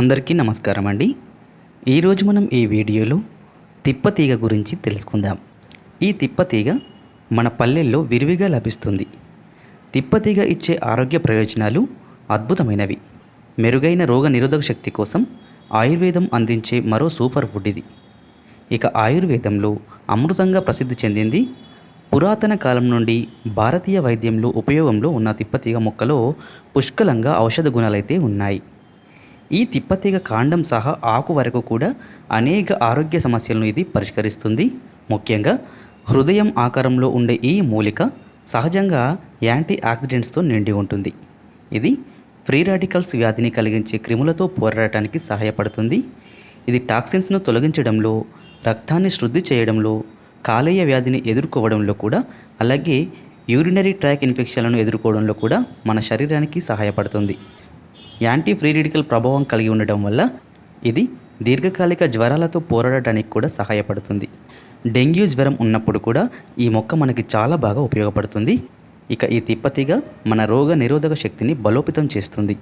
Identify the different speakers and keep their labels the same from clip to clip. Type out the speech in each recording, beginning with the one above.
Speaker 1: అందరికీ నమస్కారం అండి. ఈరోజు మనం ఈ వీడియోలో తిప్పతీగ గురించి తెలుసుకుందాం. ఈ తిప్పతీగ మన పల్లెల్లో విరివిగా లభిస్తుంది. తిప్పతీగ ఇచ్చే ఆరోగ్య ప్రయోజనాలు అద్భుతమైనవి. మెరుగైన రోగ నిరోధక శక్తి కోసం ఆయుర్వేదం అందించే మరో సూపర్ ఫుడ్ ఇది. ఇక ఆయుర్వేదంలో అమృతంగా ప్రసిద్ధి చెందింది పురాతన కాలం నుండి భారతీయ వైద్యంలో ఉపయోగంలో ఉన్న తిప్పతీగ మొక్కలో పుష్కలంగా ఔషధ గుణాలైతే ఉన్నాయి. ఈ తిప్పతీగ కాండం సహా ఆకు వరకు కూడా అనేక ఆరోగ్య సమస్యలను ఇది పరిష్కరిస్తుంది. ముఖ్యంగా హృదయం ఆకారంలో ఉండే ఈ మూలిక సహజంగా యాంటీ ఆక్సిడెంట్స్తో నిండి ఉంటుంది. ఇది ఫ్రీ రాడికల్స్ వ్యాధిని కలిగించే క్రిములతో పోరాడటానికి సహాయపడుతుంది. ఇది టాక్సిన్స్ను తొలగించడంలో రక్తాన్ని శుద్ధి చేయడంలో కాలేయ వ్యాధిని ఎదుర్కోవడంలో కూడా అలాగే యూరినరీ ట్రాక్ ఇన్ఫెక్షన్లను ఎదుర్కోవడంలో కూడా మన శరీరానికి సహాయపడుతుంది. యాంటీ ఫ్రీ రెడికల్ ప్రభావం కలిగి ఉండటం వల్ల ఇది దీర్ఘకాలిక జ్వరాలతో పోరాడటానికి కూడా సహాయపడుతుంది. డెంగ్యూ జ్వరం ఉన్నప్పుడు కూడా ఈ మొక్క మనకి చాలా బాగా ఉపయోగపడుతుంది. ఇక ఈ తిప్పతీగ మన రోగ నిరోధక శక్తిని బలోపేతం చేస్తుంది.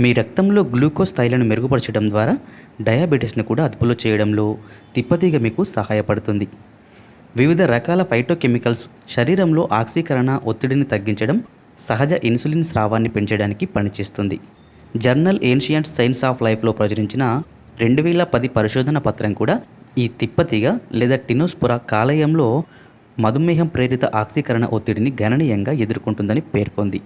Speaker 1: మీ రక్తంలో గ్లూకోజ్ స్థాయిలను మెరుగుపరచడం ద్వారా డయాబెటీస్ని కూడా అదుపులో చేయడంలో తిప్పతీగ మీకు సహాయపడుతుంది. వివిధ రకాల ఫైటోకెమికల్స్ శరీరంలో ఆక్సీకరణ ఒత్తిడిని తగ్గించడం సహజ ఇన్సులిన్ స్రావాన్ని పెంచడానికి పనిచేస్తుంది. జర్నల్ ఏన్షియంట్ సైన్స్ ఆఫ్ లైఫ్లో ప్రచురించిన రెండు వేల పది పరిశోధన పత్రం కూడా ఈ తిప్పతీగ లేదా టినోస్పుర కాలేయంలో మధుమేహం ప్రేరిత ఆక్సీకరణ ఒత్తిడిని గణనీయంగా ఎదుర్కొంటుందని పేర్కొంది.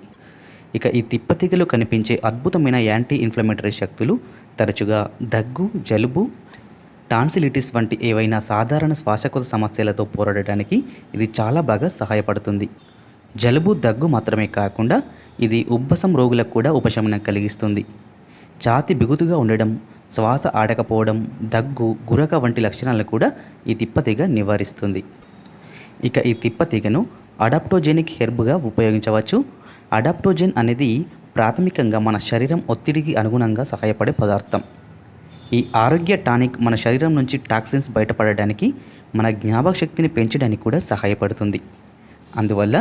Speaker 1: ఇక ఈ తిప్పతీగలు కనిపించే అద్భుతమైన యాంటీ ఇన్ఫ్లమేటరీ శక్తులు తరచుగా దగ్గు జలుబు టాన్సిలిటిస్ వంటి ఏవైనా సాధారణ శ్వాసకోశ సమస్యలతో పోరాడటానికి ఇది చాలా బాగా సహాయపడుతుంది. జలుబు దగ్గు మాత్రమే కాకుండా ఇది ఉబ్బసం రోగులకు కూడా ఉపశమనం కలిగిస్తుంది. ఛాతి బిగుతుగా ఉండడం శ్వాస ఆడకపోవడం దగ్గు గురక వంటి లక్షణాలను కూడా ఈ తిప్పతీగ నివారిస్తుంది. ఇక ఈ తిప్పతీగను అడాప్టోజెనిక్ హెర్బ్గా ఉపయోగించవచ్చు. అడాప్టోజెన్ అనేది ప్రాథమికంగా మన శరీరం ఒత్తిడికి అనుగుణంగా సహాయపడే పదార్థం. ఈ ఆరోగ్య టానిక్ మన శరీరం నుంచి టాక్సిన్స్ బయటపడడానికి మన జ్ఞాపక శక్తిని పెంచడానికి కూడా సహాయపడుతుంది. అందువల్ల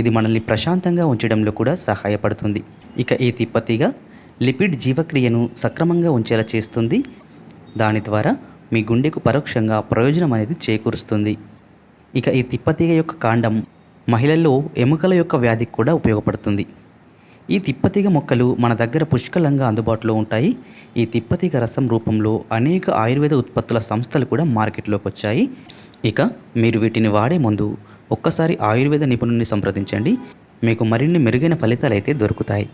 Speaker 1: ఇది మనల్ని ప్రశాంతంగా ఉంచడంలో కూడా సహాయపడుతుంది. ఇక ఈ తిప్పతీగ లిపిడ్ జీవక్రియను సక్రమంగా ఉంచేలా చేస్తుంది. దాని ద్వారా మీ గుండెకు పరోక్షంగా ప్రయోజనం అనేది చేకూరుస్తుంది. ఇక ఈ తిప్పతీగ యొక్క కాండం మహిళల్లో ఎముకల యొక్క వ్యాధికి కూడా ఉపయోగపడుతుంది. ఈ తిప్పతీగ మొక్కలు మన దగ్గర పుష్కలంగా అందుబాటులో ఉంటాయి. ఈ తిప్పతీగ రసం రూపంలో అనేక ఆయుర్వేద ఉత్పత్తుల సంస్థలు కూడా మార్కెట్లోకి వచ్చాయి. ఇక మీరు వీటిని వాడే ముందు ఒక్కసారి ఆయుర్వేద నిపుణుని సంప్రదించండి. మీకు మరిన్ని మెరుగైన ఫలితాలు అయితే దొరుకుతాయి.